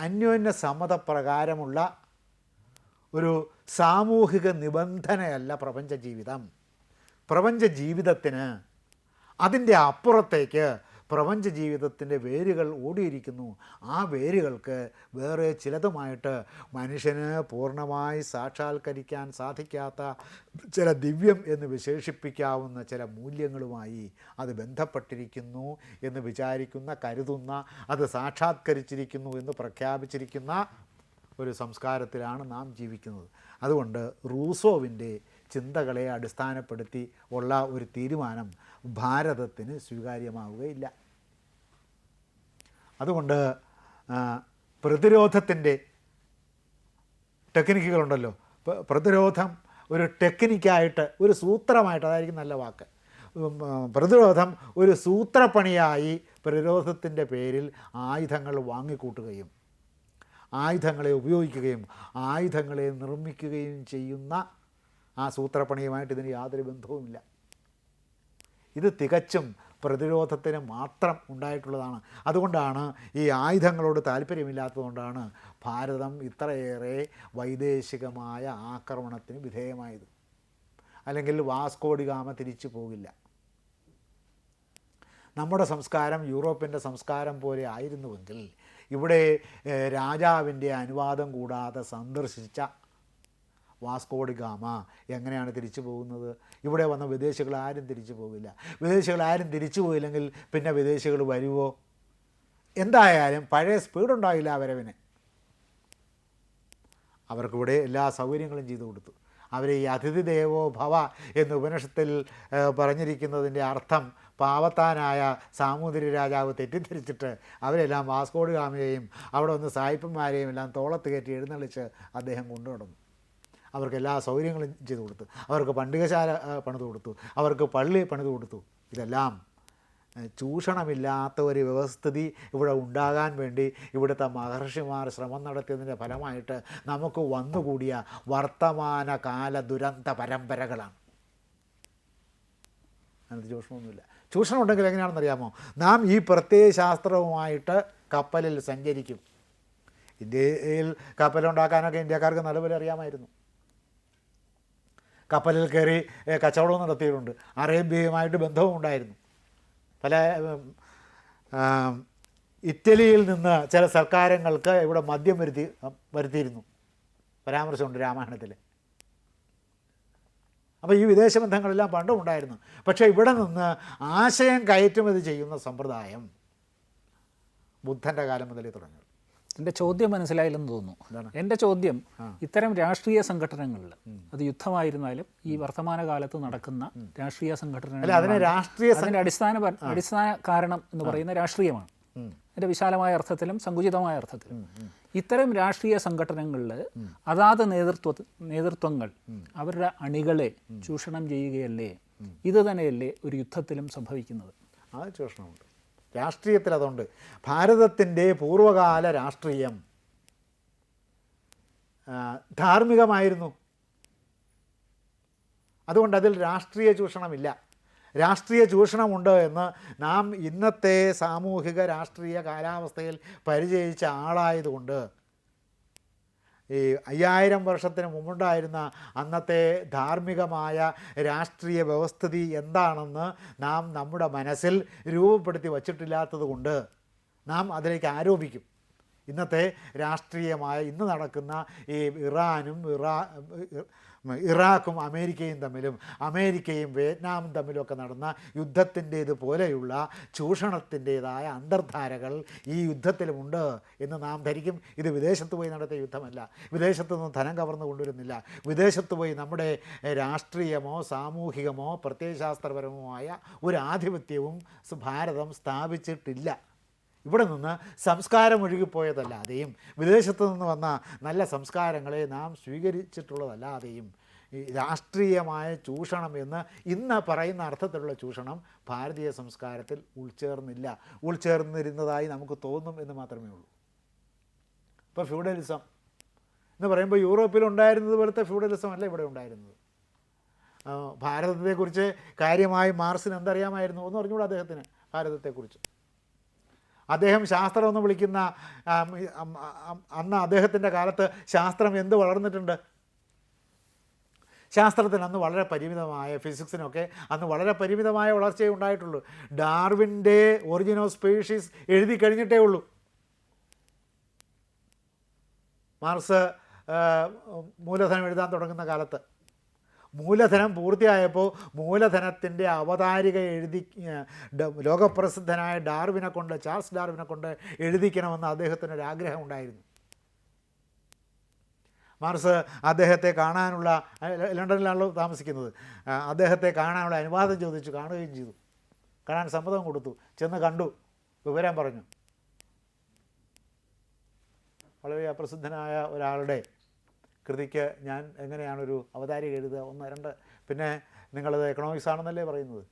അന്യോന്യ സമ്മതപ്രകാരമുള്ള ഒരു സാമൂഹിക നിബന്ധനയല്ല പ്രപഞ്ച ജീവിതം. പ്രപഞ്ച ജീവിതത്തിന് അതിന്റെ അപ്പുറത്തേക്ക് പ്രപഞ്ച ജീവിതത്തിന്റെ വേരുകൾ ഓടിയിരിക്കുന്നു. ആ വേരുകൾക്ക് വേറെ ചിലതുമായിട്ട് മനുഷ്യന് പൂർണമായി സാക്ഷാത്കരിക്കാൻ സാധിക്കാത്ത ചില ദിവ്യം എന്ന് വിശേഷിപ്പിക്കാവുന്ന ചില മൂല്യങ്ങളുമായി അത് ബന്ധപ്പെട്ടിരിക്കുന്നു എന്ന് വിചാരിക്കുന്ന കരുതുന്ന അത് സാക്ഷാത്കരിച്ചിരിക്കുന്നു എന്ന് പ്രഖ്യാപിച്ചിരിക്കുന്ന ഒരു സംസ്കാരത്തിലാണ് നാം ജീവിക്കുന്നത്. അതുകൊണ്ട് റൂസോവിന്റെ ചിന്തകളെ അടിസ്ഥാനപ്പെടുത്തി ഉള്ള ഒരു തീരുമാനം ഭാരതത്തിന് സ്വീകാര്യമാവുകയില്ല. അതുകൊണ്ട് പ്രതിരോധത്തിന്റെ ടെക്നിക്കുകളുണ്ടല്ലോ. പ്രതിരോധം ഒരു ടെക്നിക്കായിട്ട് ഒരു സൂത്രമായിട്ട് അതായിരിക്കും നല്ല വാക്ക്. പ്രതിരോധം ഒരു സൂത്രപ്പണിയായി പ്രതിരോധത്തിന്റെ പേരിൽ ആയുധങ്ങൾ വാങ്ങിക്കൂട്ടുകയും ആയുധങ്ങളെ ഉപയോഗിക്കുകയും ആയുധങ്ങളെ നിർമ്മിക്കുകയും ചെയ്യുന്ന ആ സൂത്രപ്പണിയുമായിട്ട് ഇതിന് യാതൊരു ബന്ധവുമില്ല. ഇത് തികച്ചും പ്രതിരോധത്തിന് മാത്രം ഉണ്ടായിട്ടുള്ളതാണ്. അതുകൊണ്ടാണ് ഈ ആയുധങ്ങളോട് താല്പര്യമില്ലാത്തതുകൊണ്ടാണ് ഭാരതം ഇത്രയേറെ വൈദേശികമായ ആക്രമണത്തിന് വിധേയമായത്. അല്ലെങ്കിൽ വാസ്കോഡിഗാമ തിരിച്ചു പോകില്ല. നമ്മുടെ സംസ്കാരം യൂറോപ്പിന്റെ സംസ്കാരം പോലെ ആയിരുന്നുവെങ്കിൽ ഇവിടെ രാജാവിന്റെ അനുവാദം കൂടാതെ സന്ദർശിച്ച വാസ്കോഡി ഗാമ എങ്ങനെയാണ് തിരിച്ചു പോകുന്നത്? ഇവിടെ വന്ന വിദേശികൾ ആരും തിരിച്ചു പോകില്ല വിദേശികൾ ആരും തിരിച്ചു പോയില്ലെങ്കിൽ പിന്നെ വിദേശികൾ വരുമോ എന്തായാലും പഴയ സ്പീഡ് ഉണ്ടായില്ല ആ വരവിന്. അവർക്കിവിടെ എല്ലാ സൗകര്യങ്ങളും ചെയ്തു കൊടുത്തു. അവരെ ഈ അതിഥി ദേവോ ഭവ എന്ന ഉപനിഷത്തിൽ പറഞ്ഞിരിക്കുന്നതിന്റെ അർത്ഥം പാവത്താനായ സാമൂതിരി രാജാവ് തെറ്റിദ്ധരിച്ചിട്ട് അവരെല്ലാം വാസ്കോഡ് ഗാമയെയും അവിടെ വന്ന് സായിപ്പന്മാരെയും എല്ലാം തോളത്ത് കയറ്റി എഴുന്നള്ളിച്ച് അദ്ദേഹം കൊണ്ടുനടന്നു. അവർക്ക് എല്ലാ സൗകര്യങ്ങളും ചെയ്തു കൊടുത്തു. അവർക്ക് പണ്ടികശാല പണിത് കൊടുത്തു. അവർക്ക് പള്ളി പണിത് കൊടുത്തു. ഇതെല്ലാം ചൂഷണമില്ലാത്ത ഒരു വ്യവസ്ഥിതി ഇവിടെ ഉണ്ടാകാൻ വേണ്ടി ഇവിടുത്തെ മഹർഷിമാർ ശ്രമം നടത്തിയതിന്റെ ഫലമായിട്ട് നമുക്ക് വന്നുകൂടിയ വർത്തമാനകാല ദുരന്ത പരമ്പരകളാണ്. അതിനകത്ത് ചൂഷണമൊന്നുമില്ല. ചൂഷണം ഉണ്ടെങ്കിൽ എങ്ങനെയാണെന്നറിയാമോ? നാം ഈ പ്രത്യയ ശാസ്ത്രവുമായിട്ട് കപ്പലിൽ സഞ്ചരിക്കും. ഇന്ത്യയിൽ കപ്പലുണ്ടാക്കാനൊക്കെ ഇന്ത്യക്കാർക്ക് നല്ലപോലെ അറിയാമായിരുന്നു കപ്പലിൽ കയറി കച്ചവടം കച്ചവടവും നടത്തിയിട്ടുണ്ട്. അറേബ്യയുമായിട്ട് ബന്ധവും ഉണ്ടായിരുന്നു. പല ഇറ്റലിയിൽ നിന്ന് ചില സർക്കാരങ്ങൾക്ക് ഇവിടെ മദ്യം വരുത്തി വരുത്തിയിരുന്നു. പരാമർശമുണ്ട് രാമായണത്തിൽ അപ്പോൾ ഈ വിദേശ ബന്ധങ്ങളെല്ലാം പണ്ടും ഉണ്ടായിരുന്നു. പക്ഷേ ഇവിടെ നിന്ന് ആശയം കയറ്റുമതി ചെയ്യുന്ന സമ്പ്രദായം ബുദ്ധന്റെ കാലം മുതലേ തുടങ്ങി. എന്റെ ചോദ്യം മനസ്സിലായില്ലെന്ന് തോന്നുന്നു. എന്റെ എന്റെ ചോദ്യം ഇത്തരം രാഷ്ട്രീയ സംഘടനകളിൽ അത് യുദ്ധമായിരുന്നാലും ഈ വർത്തമാന കാലത്ത് നടക്കുന്ന രാഷ്ട്രീയ സംഘടനകൾ അതിനെ രാഷ്ട്രീയ അതിന്റെ അടിസ്ഥാന അടിസ്ഥാന കാരണം എന്ന് പറയുന്ന രാഷ്ട്രീയമാണ്. അതിന്റെ വിശാലമായ അർത്ഥത്തിലും സങ്കുചിതമായ അർത്ഥത്തിലും. ഇത്തരം രാഷ്ട്രീയ സംഘടനകളിൽ അതാത് നേതൃത്വ നേതൃത്വങ്ങൾ അവരുടെ അണികളെ ചൂഷണം ചെയ്യുകയല്ലേ? ഇത് തന്നെയല്ലേ ഒരു യുദ്ധത്തിലും സംഭവിക്കുന്നത്? ആ ചൂഷണമുണ്ട്. രാഷ്ട്രീയത്തിൽ അതുണ്ട് ഭാരതത്തിന്റെ പൂർവകാല രാഷ്ട്രീയം ധാർമ്മികമായിരുന്നു. അതുകൊണ്ട് അതിൽ രാഷ്ട്രീയ ചൂഷണമില്ല. രാഷ്ട്രീയ ചൂഷണമുണ്ട് എന്ന് നാം ഇന്നത്തെ സാമൂഹിക രാഷ്ട്രീയ കാലാവസ്ഥയിൽ പരിചയിച്ച ആളായതുകൊണ്ട് ഈ അയ്യായിരം വർഷത്തിന് മുമ്പുണ്ടായിരുന്ന അന്നത്തെ ധാർമ്മികമായ രാഷ്ട്രീയ വ്യവസ്ഥിതി എന്താണെന്ന് നാം നമ്മുടെ മനസ്സിൽ രൂപപ്പെടുത്തി വച്ചിട്ടില്ലാത്തത് കൊണ്ട് നാം അതിലേക്ക് ആരോപിക്കും. ഇന്നത്തെ രാഷ്ട്രീയമായ ഇന്ന് നടക്കുന്ന ഈ ഇറാനും ഇറാ ഇറാഖും അമേരിക്കയും തമ്മിലും അമേരിക്കയും വിയറ്റ്നാമും തമ്മിലൊക്കെ നടന്ന യുദ്ധത്തിന്റേതുപോലെയുള്ള ചൂഷണത്തിന്റേതായ അന്തർധാരകൾ ഈ യുദ്ധത്തിലുമുണ്ട് എന്ന് നാം ധരിക്കും. ഇത് വിദേശത്ത് പോയി നടത്തിയ യുദ്ധമല്ല. വിദേശത്തു നിന്ന് ധനം കവർന്നു കൊണ്ടുവരുന്നില്ല. വിദേശത്ത് പോയി നമ്മുടെ രാഷ്ട്രീയമോ സാമൂഹികമോ പ്രത്യയശാസ്ത്രപരമോ ആയ ഒരു ആധിപത്യവും ഭാരതം സ്ഥാപിച്ചിട്ടില്ല. ഇവിടെ നിന്ന് സംസ്കാരം ഒഴുകിപ്പോയതല്ലാതെയും വിദേശത്തു നിന്ന് വന്ന നല്ല സംസ്കാരങ്ങളെ നാം സ്വീകരിച്ചിട്ടുള്ളതല്ലാതെയും രാഷ്ട്രീയമായ ചൂഷണം എന്ന് ഇന്ന് പറയുന്ന അർത്ഥത്തിലുള്ള ചൂഷണം ഭാരതീയ സംസ്കാരത്തിൽ ഉൾച്ചേർന്നില്ല. ഉൾച്ചേർന്നിരുന്നതായി നമുക്ക് തോന്നും എന്ന് മാത്രമേ ഉള്ളൂ. ഇപ്പോൾ ഫ്യൂഡലിസം. എന്ന് പറയുമ്പോൾ യൂറോപ്പിൽ ഉണ്ടായിരുന്നത് പോലത്തെ ഫ്യൂഡലിസം അല്ല ഇവിടെ ഉണ്ടായിരുന്നത്. ഭാരതത്തെക്കുറിച്ച് കാര്യമായി മാർസിന് എന്തറിയാമായിരുന്നു എന്ന് പറഞ്ഞുകൂടാ അദ്ദേഹത്തിന് ഭാരതത്തെക്കുറിച്ച്. അദ്ദേഹം ശാസ്ത്രമെന്ന് വിളിക്കുന്ന അന്ന് അദ്ദേഹത്തിന്റെ കാലത്ത് ശാസ്ത്രം എന്ത് വളർന്നിട്ടുണ്ട്? ശാസ്ത്രത്തിന് അന്ന് വളരെ പരിമിതമായ ഫിസിക്സിനൊക്കെ അന്ന് വളരെ പരിമിതമായ വളർച്ചയേ ഉണ്ടായിട്ടുള്ളൂ. ഡാർവിന്റെ ഒറിജിൻ ഓഫ് സ്പീഷീസ് എഴുതി കഴിഞ്ഞിട്ടേ ഉള്ളൂ. മാർസ് മൂലധനം എഴുതാൻ തുടങ്ങുന്ന കാലത്ത്. മൂലധനം പൂർത്തിയായപ്പോൾ മൂലധനത്തിന്റെ അവതാരിക എഴുതി ലോകപ്രസിദ്ധനായ ഡാർവിനെ കൊണ്ട് ചാൾസ് ഡാർവിനെ കൊണ്ട് എഴുതിക്കണമെന്ന് അദ്ദേഹത്തിന് ഒരു ആഗ്രഹം ഉണ്ടായിരുന്നു മാർസ് അദ്ദേഹത്തെ കാണാനുള്ള ലണ്ടനിലാണ് ലണ്ടനിലാണല്ലോ താമസിക്കുന്നത്. അദ്ദേഹത്തെ കാണാനുള്ള അനുവാദം ചോദിച്ചു കാണുകയും ചെയ്തു. കാണാൻ സമ്മതം കൊടുത്തു. ചെന്ന് കണ്ടു. വിവരം പറഞ്ഞു. വളരെ അപ്രസിദ്ധനായ ഒരാളുടെ കൃതിക്ക് ഞാൻ എങ്ങനെയാണൊരു അവതാരിക എഴുതുക? ഒന്ന് രണ്ട്. പിന്നെ നിങ്ങളത് എക്കണോമിക്സ് ആണെന്നല്ലേ പറയുന്നത്?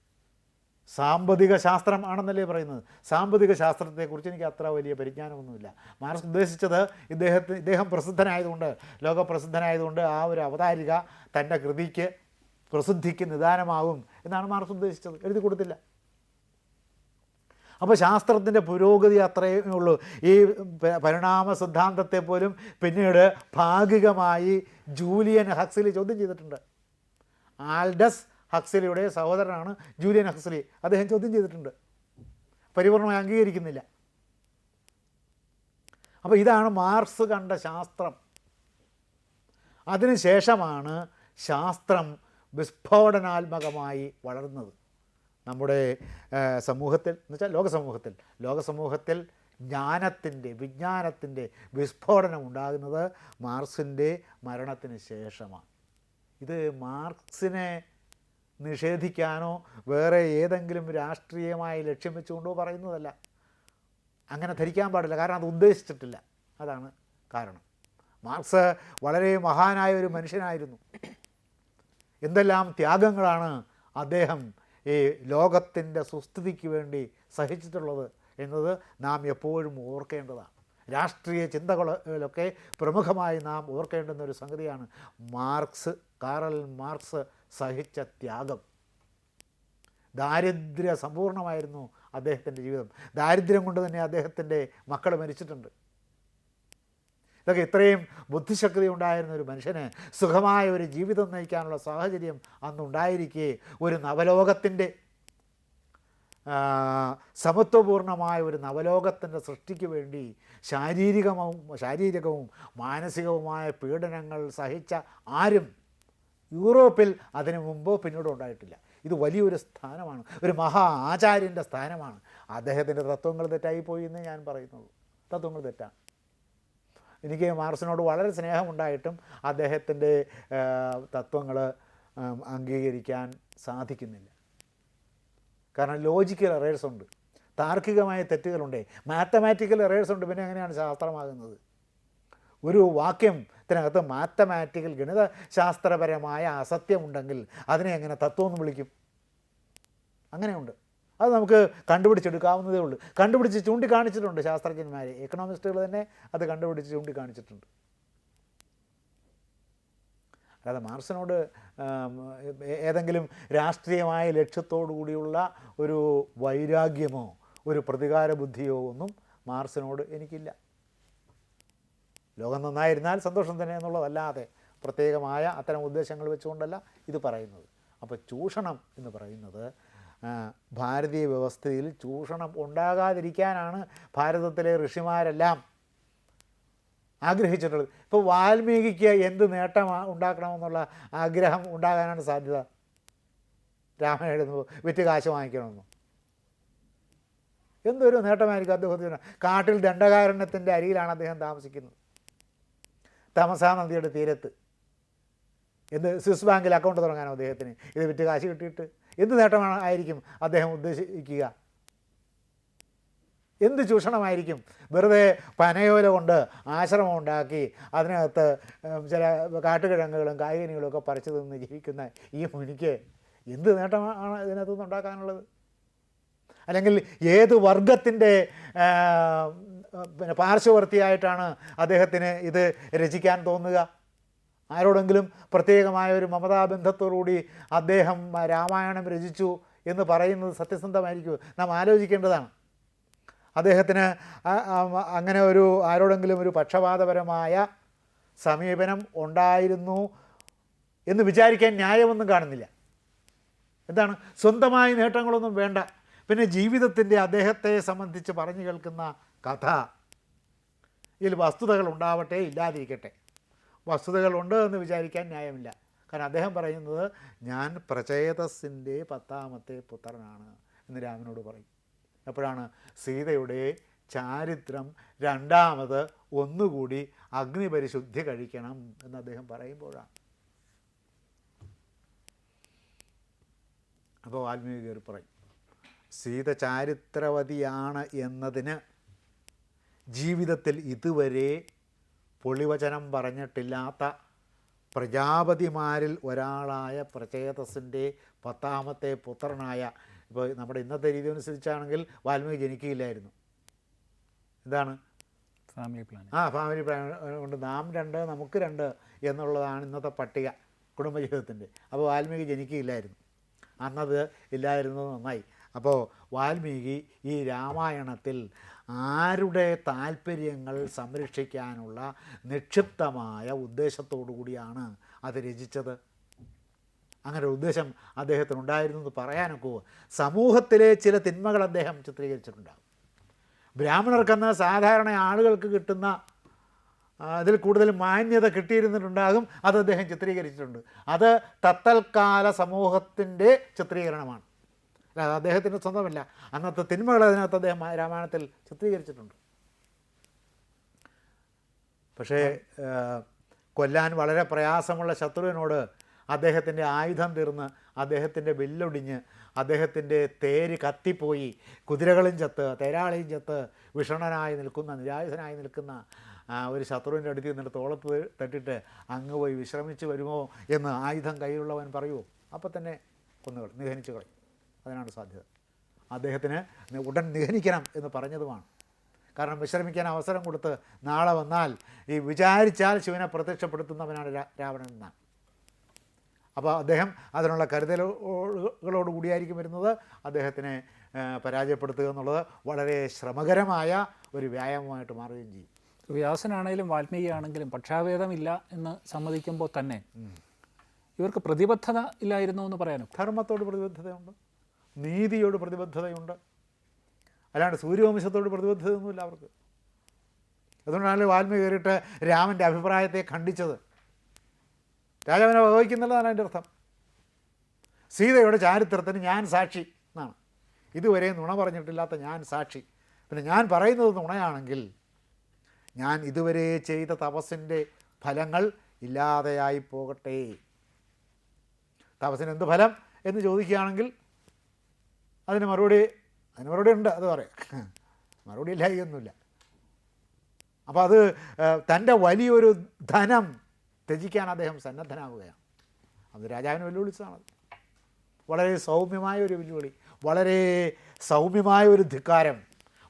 സാമ്പത്തിക ശാസ്ത്രം ആണെന്നല്ലേ പറയുന്നത്? സാമ്പത്തിക ശാസ്ത്രത്തെക്കുറിച്ച് എനിക്ക് അത്ര വലിയ പരിജ്ഞാനമൊന്നുമില്ല. മാർക്സ് ഉദ്ദേശിച്ചത് ഇദ്ദേഹത്തിന് ഇദ്ദേഹം പ്രസിദ്ധനായതുകൊണ്ട് ലോകപ്രസിദ്ധനായതുകൊണ്ട് ആ ഒരു അവതാരിക തന്റെ കൃതിക്ക് പ്രസിദ്ധിക്ക് നിദാനമാകും എന്നാണ് മാർക്സ് ഉദ്ദേശിച്ചത്. എഴുതി കൊടുത്തില്ല. അപ്പോൾ ശാസ്ത്രത്തിന്റെ പുരോഗതി അത്രയേ ഉള്ളൂ. ഈ പരിണാമ സിദ്ധാന്തത്തെ പോലും പിന്നീട് ഭാഗികമായി ജൂലിയൻ ഹക്സലി ചോദ്യം ചെയ്തിട്ടുണ്ട്. ആൽഡസ് ഹക്സലിയുടെ സഹോദരനാണ് ജൂലിയൻ ഹക്സലി. അദ്ദേഹം ചോദ്യം ചെയ്തിട്ടുണ്ട്. പരിപൂർണമായി അംഗീകരിക്കുന്നില്ല. അപ്പോൾ ഇതാണ് മാർസ് കണ്ട ശാസ്ത്രം. അതിനുശേഷമാണ് ശാസ്ത്രം വിസ്ഫോടനാത്മകമായി വളർന്നത്. നമ്മുടെ സമൂഹത്തിൽ എന്ന് വെച്ചാൽ ലോകസമൂഹത്തിൽ ലോകസമൂഹത്തിൽ ലോക സമൂഹത്തിൽ ജ്ഞാനത്തിന്റെ വിജ്ഞാനത്തിന്റെ വിസ്ഫോടനം ഉണ്ടാകുന്നത് മാർക്സിന്റെ മരണത്തിന് ശേഷമാണ്. ഇത് മാർക്സിനെ നിഷേധിക്കാനോ വേറെ ഏതെങ്കിലും രാഷ്ട്രീയമായി ലക്ഷ്യം വെച്ചുകൊണ്ടോ പറയുന്നതല്ല. അങ്ങനെ ധരിക്കാൻ പാടില്ല കാരണം അത് ഉദ്ദേശിച്ചിട്ടില്ല. അതാണ് കാരണം. മാർക്സ് വളരെ മഹാനായ ഒരു മനുഷ്യനായിരുന്നു. എന്തെല്ലാം ത്യാഗങ്ങളാണ് അദ്ദേഹം ഈ ലോകത്തിന്റെ സുസ്ഥിതിക്ക് വേണ്ടി സഹിച്ചിട്ടുള്ളത് എന്നത് നാം എപ്പോഴും ഓർക്കേണ്ടതാണ്. രാഷ്ട്രീയ ചിന്തകളിലൊക്കെ പ്രമുഖമായി നാം ഓർക്കേണ്ടുന്ന ഒരു സംഗതിയാണ് മാർക്സ് കാറൽ മാർക്സ് സഹിച്ച ത്യാഗം. ദാരിദ്ര്യ സമ്പൂർണമായിരുന്നു അദ്ദേഹത്തിന്റെ ജീവിതം. ദാരിദ്ര്യം കൊണ്ട് തന്നെ അദ്ദേഹത്തിന്റെ മക്കൾ മരിച്ചിട്ടുണ്ട്. ഇതൊക്കെ ഇത്രയും ബുദ്ധിശക്തി ഉണ്ടായിരുന്ന ഒരു മനുഷ്യന് സുഖമായ ഒരു ജീവിതം നയിക്കാനുള്ള സാഹചര്യം അന്നുണ്ടായിരിക്കെ. ഒരു നവലോകത്തിന്റെ സമത്വപൂർണമായ ഒരു നവലോകത്തിന്റെ സൃഷ്ടിക്ക് വേണ്ടി ശാരീരികവും ശാരീരികവും മാനസികവുമായ പീഡനങ്ങൾ സഹിച്ച ആരും യൂറോപ്പിൽ അതിനു മുമ്പോ പിന്നീടോ ഉണ്ടായിട്ടില്ല. ഇത് വലിയൊരു സ്ഥാനമാണ്. ഒരു മഹാ ആചാര്യന്റെ സ്ഥാനമാണ്. അദ്ദേഹത്തിന്റെ തത്വങ്ങൾ തെറ്റായിപ്പോയി എന്ന് ഞാൻ പറയുന്നുള്ളൂ. തത്വങ്ങൾ തെറ്റാണ്. എനിക്ക് മാർസിനോട് വളരെ സ്നേഹമുണ്ടായിട്ടും അദ്ദേഹത്തിന്റെ തത്വങ്ങൾ അംഗീകരിക്കാൻ സാധിക്കുന്നില്ല. കാരണം ലോജിക്കൽ എറേഴ്സ് ഉണ്ട്. താർക്കികമായ തെറ്റുകളുണ്ട്. മാത്തമാറ്റിക്കൽ എറേഴ്സ് ഉണ്ട്. പിന്നെ എങ്ങനെയാണ് ശാസ്ത്രമാകുന്നത്? ഒരു വാക്യത്തിനകത്ത് മാത്തമാറ്റിക്കൽ ഗണിത ശാസ്ത്രപരമായ അസത്യമുണ്ടെങ്കിൽ അതിനെ എങ്ങനെ തത്വം എന്ന് വിളിക്കും? അങ്ങനെയുണ്ട്. അത് നമുക്ക് കണ്ടുപിടിച്ചെടുക്കാവുന്നതേ ഉള്ളൂ. കണ്ടുപിടിച്ച് ചൂണ്ടിക്കാണിച്ചിട്ടുണ്ട് ശാസ്ത്രജ്ഞന്മാർ എക്കണോമിസ്റ്റുകൾ തന്നെ അത് കണ്ടുപിടിച്ച് ചൂണ്ടിക്കാണിച്ചിട്ടുണ്ട്. അല്ലാതെ മാർസിനോട് ഏതെങ്കിലും രാഷ്ട്രീയമായ ലക്ഷ്യത്തോടു കൂടിയുള്ള ഒരു വൈരാഗ്യമോ ഒരു പ്രതികാര ബുദ്ധിയോ ഒന്നും മാർസിനോട് എനിക്കില്ല. ലോകം നന്നായിരുന്നാൽ സന്തോഷം തന്നെ എന്നുള്ളതല്ലാതെ പ്രത്യേകമായ അത്തരം ഉദ്ദേശങ്ങൾ വെച്ചുകൊണ്ടല്ല ഇത് പറയുന്നത്. അപ്പോൾ ചൂഷണം എന്ന് പറയുന്നത് ഭാരതീയ വ്യവസ്ഥയിൽ ചൂഷണം ഉണ്ടാകാതിരിക്കാനാണ് ഭാരതത്തിലെ ഋഷിമാരെല്ലാം ആഗ്രഹിച്ചിട്ടുള്ളത്. ഇപ്പോൾ വാൽമീകിക്ക് എന്ത് നേട്ടം ഉണ്ടാക്കണമെന്നുള്ള ആഗ്രഹം ഉണ്ടാകാനാണ് സാധ്യത? രാമായണം വിറ്റ് കാശ് വാങ്ങിക്കണമെന്നോ. എന്തൊരു നേട്ടമായിരിക്കും അദ്ദേഹത്തിന്? കാട്ടിൽ ദണ്ഡകാരണ്യത്തിന്റെ അരിയിലാണ് അദ്ദേഹം താമസിക്കുന്നത്. തമസാ നദിയുടെ തീരത്ത്. എന്ത് സ്വിസ് ബാങ്കിൽ അക്കൗണ്ട് തുടങ്ങാനോ അദ്ദേഹത്തിന്? ഇത് വിറ്റ് കാശ് കിട്ടിയിട്ട് എന്ത് നേട്ടമാണ് ആയിരിക്കും അദ്ദേഹം ഉദ്ദേശിക്കുക? എന്ത് ചൂഷണമായിരിക്കും? വെറുതെ പനയോല കൊണ്ട് ആശ്രമം ഉണ്ടാക്കി അതിനകത്ത് ചില കാട്ടുകിഴങ്ങുകളും കായികനികളും ഒക്കെ പറിച്ചു തിന്ന് ജീവിക്കുന്ന ഈ മുനിക്ക് എന്ത് നേട്ടമാണ് ഇതിനകത്തു നിന്ന് ഉണ്ടാക്കാനുള്ളത്? അല്ലെങ്കിൽ ഏത് വർഗത്തിന്റെ പിന്നെ പാർശ്വവർത്തിയായിട്ടാണ് അദ്ദേഹത്തിന് ഇത് രചിക്കാൻ തോന്നുക? ആരോടെങ്കിലും പ്രത്യേകമായ ഒരു മമതാബന്ധത്തോടുകൂടി അദ്ദേഹം രാമായണം രചിച്ചു എന്ന് പറയുന്നത് സത്യസന്ധമായിരിക്കും. നാം ആലോചിക്കേണ്ടതാണ്. അദ്ദേഹത്തിന് അങ്ങനെ ഒരു ആരോടെങ്കിലും ഒരു പക്ഷപാതപരമായ സമീപനം ഉണ്ടായിരുന്നു എന്ന് വിചാരിക്കാൻ ന്യായമൊന്നും കാണുന്നില്ല. എന്താണ്? സ്വന്തമായി നേട്ടങ്ങളൊന്നും വേണ്ട. പിന്നെ ജീവിതത്തിന്റെ അദ്ദേഹത്തെ സംബന്ധിച്ച് പറഞ്ഞു കേൾക്കുന്ന കഥ. ഇതിൽ വസ്തുതകൾ ഉണ്ടാവട്ടെ ഇല്ലാതിരിക്കട്ടെ. വസ്തുതകളുണ്ട് എന്ന് വിചാരിക്കാൻ ന്യായമില്ല. കാരണം അദ്ദേഹം പറയുന്നത് ഞാൻ പ്രചേതസിന്റെ പത്താമത്തെ പുത്രനാണ് എന്ന് രാമനോട് പറയും. അപ്പോഴാണ് സീതയുടെ ചാരിത്രം രണ്ടാമത് ഒന്നുകൂടി അഗ്നിപരിശുദ്ധി കഴിക്കണം എന്ന് അദ്ദേഹം പറയുമ്പോഴാണ്. അപ്പോൾ വാൽമീകി കയറി പറയും സീത ചാരിത്രവതിയാണ് എന്നതിന് ജീവിതത്തിൽ ഇതുവരെ പൊളിവചനം പറഞ്ഞിട്ടില്ലാത്ത പ്രജാപതിമാരിൽ ഒരാളായ പ്രചേതസിന്റെ പത്താമത്തെ പുത്രനായ ഇപ്പോൾ നമ്മുടെ ഇന്നത്തെ രീതി അനുസരിച്ചാണെങ്കിൽ വാൽമീകി ജനിക്കുകയില്ലായിരുന്നു. എന്താണ്? ഫാമിലി പ്ലാൻ ആ ഫാമിലി പ്ലാൻ കൊണ്ട് നാം രണ്ട് നമുക്ക് രണ്ട് എന്നുള്ളതാണ് ഇന്നത്തെ പട്ടിക കുടുംബജീവിതത്തിന്റെ. അപ്പോൾ വാൽമീകി ജനിക്കുകയില്ലായിരുന്നു. അന്നത് ഇല്ലായിരുന്നത് നന്നായി. അപ്പോൾ വാൽമീകി ഈ രാമായണത്തിൽ ആരുടെ താല്പര്യങ്ങൾ സംരക്ഷിക്കാനുള്ള നിക്ഷിപ്തമായ ഉദ്ദേശത്തോടു കൂടിയാണ് അത് രചിച്ചത്. അങ്ങനെ ഉദ്ദേശം അദ്ദേഹത്തിനുണ്ടായിരുന്നു എന്ന് പറയാനൊക്കെ. സമൂഹത്തിലെ ചില തിന്മകൾ അദ്ദേഹം ചിത്രീകരിച്ചിട്ടുണ്ടാകും. ബ്രാഹ്മണർക്കെന്ന് സാധാരണ ആളുകൾക്ക് കിട്ടുന്ന അതിൽ കൂടുതൽ മാന്യത കിട്ടിയിരുന്നിട്ടുണ്ടാകും. അത് അദ്ദേഹം ചിത്രീകരിച്ചിട്ടുണ്ട്. അത് തത്തൽക്കാല സമൂഹത്തിന്റെ ചിത്രീകരണമാണ്. അല്ലാതെ അദ്ദേഹത്തിന്റെ സ്വന്തമല്ല. അന്നത്തെ തിന്മകൾ അതിനകത്ത് അദ്ദേഹം രാമായണത്തിൽ ചിത്രീകരിച്ചിട്ടുണ്ട്. പക്ഷേ കൊല്ലാൻ വളരെ പ്രയാസമുള്ള ശത്രുവിനോട് അദ്ദേഹത്തിന്റെ ആയുധം തീർന്ന് അദ്ദേഹത്തിന്റെ വില്ലൊടിഞ്ഞ് അദ്ദേഹത്തിന്റെ തേര് കത്തിപ്പോയി. കുതിരകളും ചത്ത് തേരാളിയും ചത്ത് വിഷണനായി നിൽക്കുന്ന നിരായുധനായി നിൽക്കുന്ന ഒരു ശത്രുവിന്റെ അടുത്ത് നിന്നിട്ട് തോളത്ത് തട്ടിട്ട് അങ്ങ് പോയി വിശ്രമിച്ച് വരുമോ എന്ന് ആയുധം കയ്യിലുള്ളവൻ പറയുമോ അപ്പം തന്നെ കൊന്നുകൾ നിഹനിച്ചു കളയും. അതിനാണ് സാധ്യത. അദ്ദേഹത്തിന് ഉടൻ നിഹനിക്കണം എന്ന് പറഞ്ഞതുമാണ്. കാരണം വിശ്രമിക്കാൻ അവസരം കൊടുത്ത് നാളെ വന്നാൽ ഈ വിചാരിച്ചാൽ ശിവനെ പ്രത്യക്ഷപ്പെടുത്തുന്നവനാണ് രാവണൻ എന്നാണ്. അപ്പോൾ അദ്ദേഹം അതിനുള്ള കരുതലുകളോട് കൂടിയായിരിക്കും വരുന്നത്. അദ്ദേഹത്തിനെ പരാജയപ്പെടുത്തുക എന്നുള്ളത് വളരെ ശ്രമകരമായ ഒരു വ്യായാമമായിട്ട് മാറുകയും ചെയ്യും. വ്യാസനാണെങ്കിലും വാൽമീകി ആണെങ്കിലും പക്ഷാഭേദമില്ല എന്ന് സമ്മതിക്കുമ്പോൾ തന്നെ ഇവർക്ക് പ്രതിബദ്ധത ഇല്ലായിരുന്നു എന്ന് പറയാനും ധർമ്മത്തോട് പ്രതിബദ്ധതയുണ്ട്? നീതിയോട് പ്രതിബദ്ധതയുണ്ട്. അല്ലാണ്ട് സൂര്യവംശത്തോട് പ്രതിബദ്ധതയൊന്നുമില്ല അവർക്ക്. അതുകൊണ്ടാണ് വാൽമീകി കയറിയിട്ട് രാമന്റെ അഭിപ്രായത്തെ ഖണ്ഡിച്ചത്. രാജാവിനെ വഹിക്കുന്നുള്ളതാണ് അതിന്റെ അർത്ഥം. സീതയുടെ ചാരിത്രത്തിന് ഞാൻ സാക്ഷി എന്നാണ്. ഇതുവരെ നുണ പറഞ്ഞിട്ടില്ലാത്ത ഞാൻ സാക്ഷി. പിന്നെ ഞാൻ പറയുന്നത് നുണയാണെങ്കിൽ ഞാൻ ഇതുവരെ ചെയ്ത തപസ്സിന്റെ ഫലങ്ങൾ ഇല്ലാതെയായി പോകട്ടെ. തപസ്സിന് എന്ത് ഫലം എന്ന് ചോദിക്കുകയാണെങ്കിൽ അതിന് മറുപടി അതിന് മറുപടി ഉണ്ട് അത് പറയാം. മറുപടി ഇല്ലായൊന്നുമില്ല അപ്പോൾ അത് തന്റെ വലിയൊരു ധനം ത്യജിക്കാൻ അദ്ദേഹം സന്നദ്ധനാവുകയാണ്. അത് രാജാവിനെ വെല്ലുവിളിച്ചതാണത് വളരെ സൗമ്യമായ ഒരു വെല്ലുവിളി വളരെ സൗമ്യമായ ഒരു ധിക്കാരം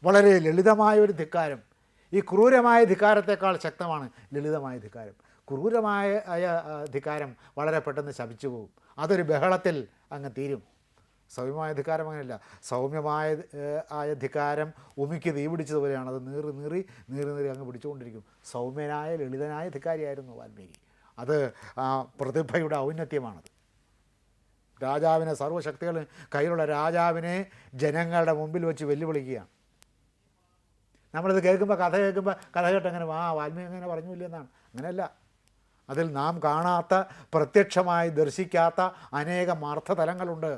വളരെ ലളിതമായ ഒരു ധിക്കാരം. ഈ ക്രൂരമായ ധിക്കാരത്തെക്കാൾ ശക്തമാണ് ലളിതമായ ധിക്കാരം. ക്രൂരമായ ധിക്കാരം വളരെ പെട്ടെന്ന് ശപിച്ചു പോകും. അതൊരു ബഹളത്തിൽ അങ്ങ് തീരും. സൗമ്യമായ ധിക്കാരം അങ്ങനെയല്ല. സൗമ്യമായ ആയ ധിക്കാരം ഉമിക്ക് തീ പിടിച്ചതുപോലെയാണ്. അത് നീറി നീറി നീറി നീറി അങ്ങ് പിടിച്ചുകൊണ്ടിരിക്കും. സൗമ്യനായ ലളിതനായ ധിക്കാരിയായിരുന്നു വാൽമീകി. അത് പ്രതിഭയുടെ ഔന്നത്യമാണത്. രാജാവിനെ സർവശക്തികളും കയ്യിലുള്ള രാജാവിനെ ജനങ്ങളുടെ മുമ്പിൽ വെച്ച് വെല്ലുവിളിക്കുകയാണ്. നമ്മളിത് കേൾക്കുമ്പോൾ കഥ കേൾക്കുമ്പോൾ കഥ കേട്ടങ്ങനെ ആ വാൽമീകി അങ്ങനെ പറഞ്ഞില്ല എന്നാണ് അങ്ങനെയല്ല. അതിൽ നാം കാണാത്ത പ്രത്യക്ഷമായി ദർശിക്കാത്ത അനേകം അർത്ഥതലങ്ങളുണ്ട്.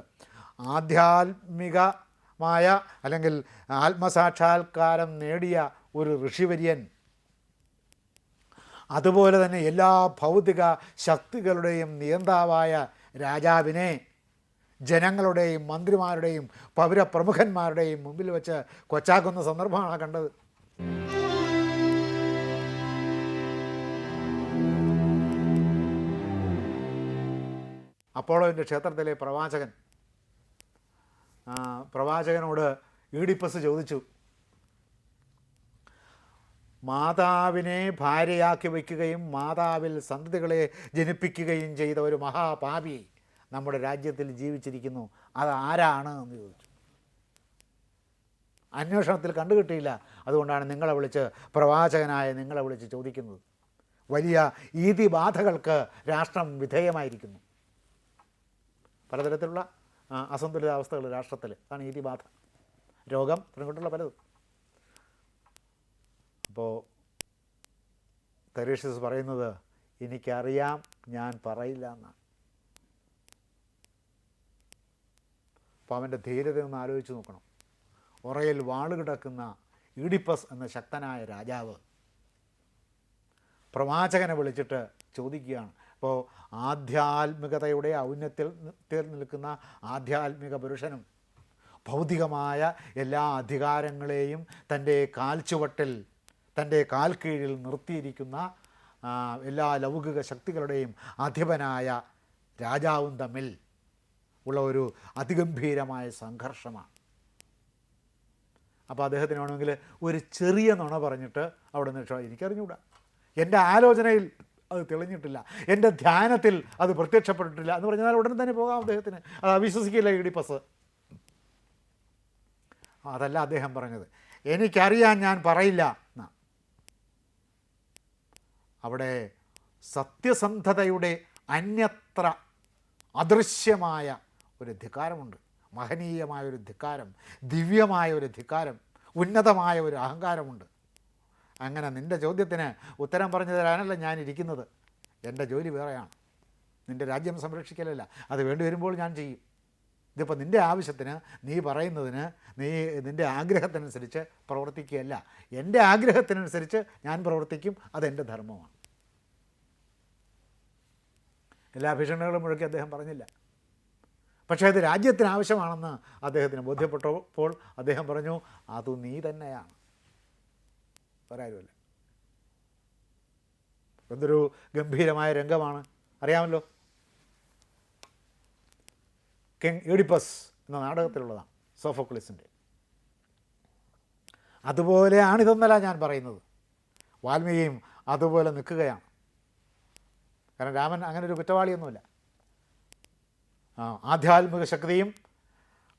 ആധ്യാത്മികമായ അല്ലെങ്കിൽ ആത്മസാക്ഷാത്കാരം നേടിയ ഒരു ഋഷിവര്യൻ. അതുപോലെ തന്നെ എല്ലാ ഭൗതിക ശക്തികളുടെയും നിയന്താവായ രാജാവിനെ ജനങ്ങളുടെയും മന്ത്രിമാരുടെയും പൗരപ്രമുഖന്മാരുടെയും മുമ്പിൽ വെച്ച് കൊച്ചാക്കുന്ന സന്ദർഭമാണ് കണ്ടത്. അപ്പോളോവിന്റെ ക്ഷേത്രത്തിലെ പ്രവാചകൻ. പ്രവാചകനോട് ഈഡിപ്പസ് ചോദിച്ചു. മാതാവിനെ ഭാര്യയാക്കി വയ്ക്കുകയും മാതാവിൽ സന്തതികളെ ജനിപ്പിക്കുകയും ചെയ്ത ഒരു മഹാപാപി നമ്മുടെ രാജ്യത്തിൽ ജീവിച്ചിരിക്കുന്നു. അത് ആരാണ്? എന്ന് ചോദിച്ചു. അന്വേഷണത്തിൽ കണ്ടുകിട്ടിയില്ല. അതുകൊണ്ടാണ് നിങ്ങളെ വിളിച്ച് പ്രവാചകനായ നിങ്ങളെ വിളിച്ച് ചോദിക്കുന്നത്. വലിയ ഈതിബാധകൾക്ക് രാഷ്ട്രം വിധേയമായിരിക്കുന്നു. പലതരത്തിലുള്ള അസന്തുലിതാവസ്ഥകൾ രാഷ്ട്രത്തിൽ. അതാണ് ഈതിബാധ രോഗം തുടങ്ങിയിട്ടുള്ള പലതും. അപ്പോൾ തെരേഷ്യസ് പറയുന്നത് എനിക്കറിയാം ഞാൻ പറയില്ല എന്നാണ്. അപ്പോൾ അവന്റെ ധീരത ഒന്ന് ആലോചിച്ച് നോക്കണം. ഉറയിൽ വാൾ കിടക്കുന്ന ഈഡിപ്പസ് എന്ന ശക്തനായ രാജാവ് പ്രവാചകനെ വിളിച്ചിട്ട് ചോദിക്കുകയാണ് അപ്പോൾ ആധ്യാത്മികതയുടെ ഔന്നത്തിൽ ത്തിൽ നിൽക്കുന്ന ആധ്യാത്മിക പുരുഷനും ഭൗതികമായ എല്ലാ അധികാരങ്ങളെയും തന്റെ കാൽച്ചുവട്ടിൽ തന്റെ കാൽ കീഴിൽ നിർത്തിയിരിക്കുന്ന എല്ലാ ലൗകിക ശക്തികളുടെയും അധിപനായ രാജാവും തമ്മിൽ ഉള്ള ഒരു അതിഗംഭീരമായ സംഘർഷമാണ്. അപ്പോൾ അദ്ദേഹത്തിന് വേണമെങ്കിൽ ഒരു ചെറിയ നുണ പറഞ്ഞിട്ട് അവിടെ നിന്ന് എനിക്കറിഞ്ഞുകൂടാ എന്റെ ആലോചനയിൽ അത് തെളിഞ്ഞിട്ടില്ല. എന്റെ ധ്യാനത്തിൽ അത് പ്രത്യക്ഷപ്പെട്ടിട്ടില്ല. എന്ന് പറഞ്ഞാൽ ഉടനെ തന്നെ പോകാം അദ്ദേഹത്തിന്. അത് അവിശ്വസിക്കില്ല ഇടിപ്പസ് അതല്ല അദ്ദേഹം പറഞ്ഞത്. എനിക്കറിയാൻ ഞാൻ പറയില്ല. എന്നാ അവിടെ സത്യസന്ധതയുടെ അന്യത്ര അദൃശ്യമായ ഒരു ധിക്കാരമുണ്ട്. മഹനീയമായ ഒരു ധിക്കാരം ദിവ്യമായ ഒരു ധിക്കാരം ഉന്നതമായ ഒരു അഹങ്കാരമുണ്ട്. അങ്ങനെ നിന്റെ ചോദ്യത്തിന് ഉത്തരം പറഞ്ഞു തരാനല്ല ഞാനിരിക്കുന്നത് എന്റെ ജോലി വേറെയാണ്. നിന്റെ രാജ്യം സംരക്ഷിക്കലല്ല. അത് വേണ്ടി വരുമ്പോൾ ഞാൻ ചെയ്യും. ഇതിപ്പോൾ നിന്റെ ആവശ്യത്തിന് നീ പറയുന്നതിന് നീ നിന്റെ ആഗ്രഹത്തിനനുസരിച്ച് പ്രവർത്തിക്കുകയല്ല. എന്റെ ആഗ്രഹത്തിനനുസരിച്ച് ഞാൻ പ്രവർത്തിക്കും. അതെന്റെ ധർമ്മമാണ്. എല്ലാ ഭീഷണികളും മുഴക്കി അദ്ദേഹം പറഞ്ഞില്ല. പക്ഷേ അത് രാജ്യത്തിന് ആവശ്യമാണെന്ന് അദ്ദേഹത്തിന് ബോധ്യപ്പെട്ടപ്പോൾ അദ്ദേഹം പറഞ്ഞു അത് നീ തന്നെയാണ്. വേറെ എന്തൊരു ഗംഭീരമായ രംഗമാണ്. അറിയാമല്ലോ? കിങ് എഡിപ്പസ് എന്ന നാടകത്തിലുള്ളതാണ് സോഫോക്ലിസിന്റെ അതുപോലെയാണിതെന്നല്ല ഞാൻ പറയുന്നത്. വാൽമീകിയും അതുപോലെ നിൽക്കുകയാണ്. കാരണം രാമൻ അങ്ങനെ ഒരു കുറ്റവാളിയൊന്നുമില്ല ആധ്യാത്മിക ശക്തിയും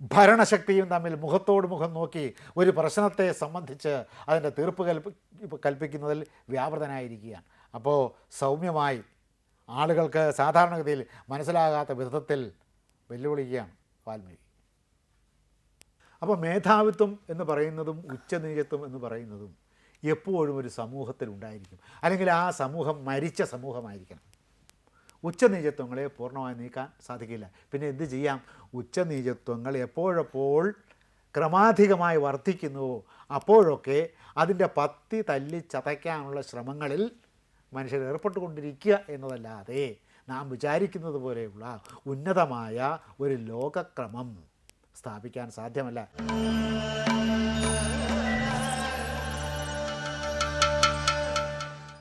ഭരണശക്തിയും തമ്മിൽ മുഖത്തോട് മുഖം നോക്കി ഒരു പ്രശ്നത്തെ സംബന്ധിച്ച് അതിന്റെ തീർപ്പ് കൽപ്പ കൽപ്പിക്കുന്നതിൽ വ്യാപൃതനായിരിക്കുകയാണ്. അപ്പോൾ സൗമ്യമായി ആളുകൾക്ക് സാധാരണഗതിയിൽ മനസ്സിലാകാത്ത വിധത്തിൽ വെല്ലുവിളിക്കുകയാണ് വാൽമീകി. അപ്പോൾ മേധാവിത്വം എന്ന് പറയുന്നതും ഉച്ചനീചത്വം എന്ന് പറയുന്നതും എപ്പോഴും ഒരു സമൂഹത്തിൽ ഉണ്ടായിരിക്കും അല്ലെങ്കിൽ ആ സമൂഹം മരിച്ച സമൂഹമായിരിക്കണം. ഉച്ചനീചത്വങ്ങളെ പൂർണമായി നീക്കാൻ സാധിക്കില്ല. പിന്നെ എന്ത് ചെയ്യാം? ഉച്ചനീചത്വങ്ങൾ എപ്പോഴപ്പോൾ ക്രമാധികമായി വർദ്ധിക്കുന്നുവോ അപ്പോഴൊക്കെ അതിന്റെ പത്തി തല്ലി ചതയ്ക്കാനുള്ള ശ്രമങ്ങളിൽ മനുഷ്യർ ഏർപ്പെട്ടുകൊണ്ടിരിക്കുക എന്നതല്ലാതെ നാം വിചാരിക്കുന്നത് പോലെയുള്ള ഉന്നതമായ ഒരു ലോകക്രമം സ്ഥാപിക്കാൻ സാധ്യമല്ല.